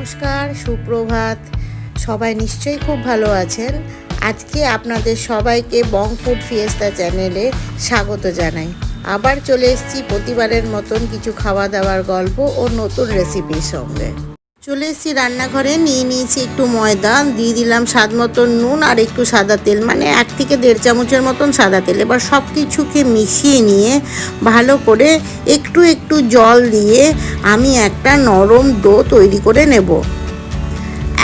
নমস্কার, সুপ্রভাত। সবাই নিশ্চয়ই খুব ভালো আছেন। আজকে আপনাদের সবাইকে বং ফুড ফিয়েস্তা চ্যানেলে স্বাগত জানাই। আবার চলে এসেছি প্রতিবারের মতন কিছু খাওয়া দাওয়ার গল্প ও নতুন রেসিপির সঙ্গে। চলে এসেছি রান্নাঘরে, নিয়ে নিয়েছি একটু ময়দা, দিয়ে দিলাম স্বাদ মতন নুন আর একটু সাদা তেল মানে এক থেকে দেড় চামচের মতন সাদা তেল। এবার সব কিছুকে মিশিয়ে নিয়ে ভালো করে একটু একটু জল দিয়ে আমি একটা নরম ডো তৈরি করে নেব।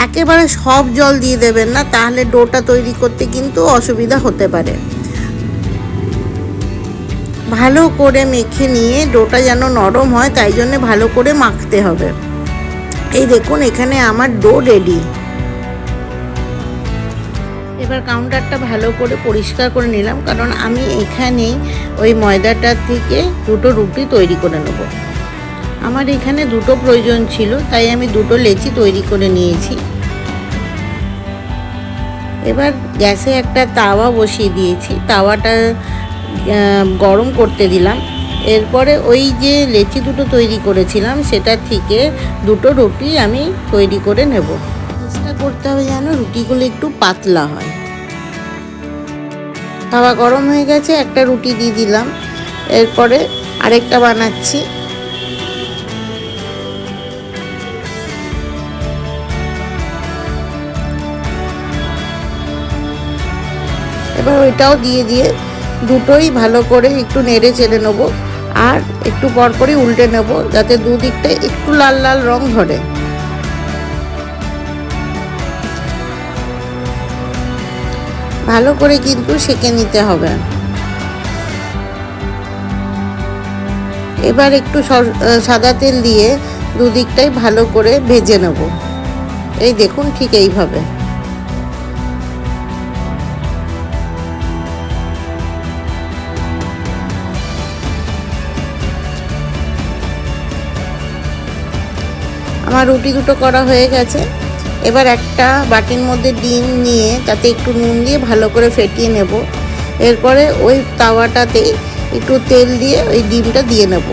একেবারে সব জল দিয়ে দেবেন না, তাহলে ডোটা তৈরি করতে কিন্তু অসুবিধা হতে পারে। ভালো করে মেখে নিয়ে ডোটা যেন নরম হয়, তাই জন্য ভালো করে মাখতে হবে। এই দেখুন, এখানে আমার ডো রেডি এবার কাউন্টারটা ভালো করে পরিষ্কার করে নিলাম, কারণ আমি এখানেই ওই ময়দাটা থেকে দুটো রুটি তৈরি করে নেব। আমার এখানে দুটো প্রয়োজন ছিল, তাই আমি দুটো লেচি তৈরি করে নিয়েছি। এবার গ্যাসে একটা তাওয়া বসিয়ে দিয়েছি, তাওয়াটা গরম করতে দিলাম। এরপরে ওই যে লেচি দুটো তৈরি করেছিলাম, সেটা থেকে দুটো রুটি আমি তৈরি করে নেব। চেষ্টা করতে হবে যেন রুটিগুলো একটু পাতলা হয়। তাওয়া গরম হয়ে গেছে, একটা রুটি দিয়ে দিলাম। এরপরে আরেকটা বানাচ্ছি। এবার ওইটাও দিয়ে দিয়ে দুটোই ভালো করে একটু নেড়ে চেড়ে নেব। আর একটু পর পরই উল্টে নেব যাতে দুদিকটা একটু লাল লাল রং ধরে। ভালো করে কিন্তু সেঁকে নিতে হবে। এবার একটু সাদা তেল দিয়ে দুদিকটাই ভালো করে ভেজে নেব। এই দেখুন ঠিক এইভাবে। আমার রুটি দুটো করা হয়ে গেছে। এবার একটা বাটির মধ্যে ডিম নিয়ে তাতে একটু নুন দিয়ে ভালো করে ফেটিয়ে নেব। এরপরে ওই তাওয়াটাতে একটু তেল দিয়ে ওই ডিমটা দিয়ে নেব।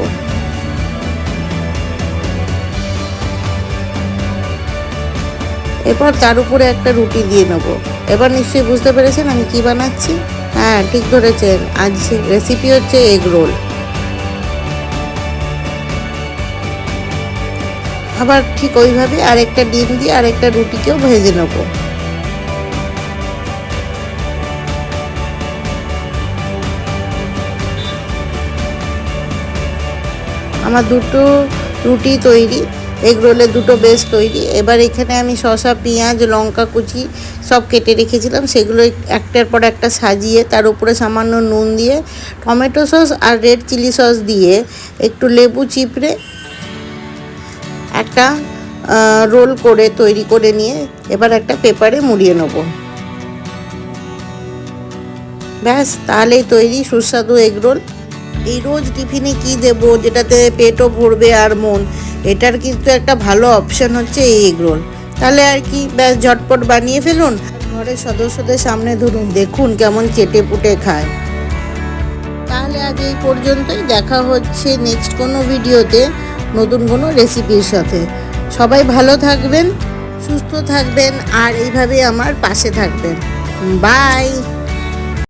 এরপর তার উপরে একটা রুটি দিয়ে নেব। এবার নিশ্চয়ই বুঝতে পেরেছেন আমি কি বানাচ্ছি? হ্যাঁ ঠিক ধরেছেন। আজ রেসিপি হচ্ছে এগ রোল। আবার ঠিক ওইভাবে আরেকটা ডিম দিয়ে আরেকটা রুটিকেও ভেজে নেব। আমার দুটো রুটি তৈরি, এগ রোলের দুটো বেস তৈরি। এবার এখানে আমি শসা, পেঁয়াজ, লঙ্কা কুচি সব কেটে রেখেছিলাম। সেগুলো একটার পর একটা সাজিয়ে তার উপরে সামান্য নুন দিয়ে টমেটো সস আর রেড চিলি সস দিয়ে একটু লেবু চিপড়ে একটা রোল করে তৈরি করে নিয়ে এবার একটা পেপারে মুড়িয়ে নেব। ব্যাস, তাহলেই তৈরি সুস্বাদু এগ রোল। এই রোজ টিফিনে কি দেব, যেটাতে পেটও ভরবে আর মন, এটার কিন্তু একটা ভালো অপশন হচ্ছে এই এগ রোল। তাহলে আর কি, ব্যাস, ঝটপট বানিয়ে ফেলুন। ঘরের সদস্যদের সামনে ধরুন, দেখুন কেমন চেটে পুটে খায়। তাহলে আজ এই পর্যন্তই, দেখা হচ্ছে নেক্সট কোনো ভিডিওতে। নতুন কোনো রেসিপির সাথে। সবাই ভালো থাকবেন, সুস্থ থাকবেন, আর এইভাবে আমার পাশে থাকবেন। বাই!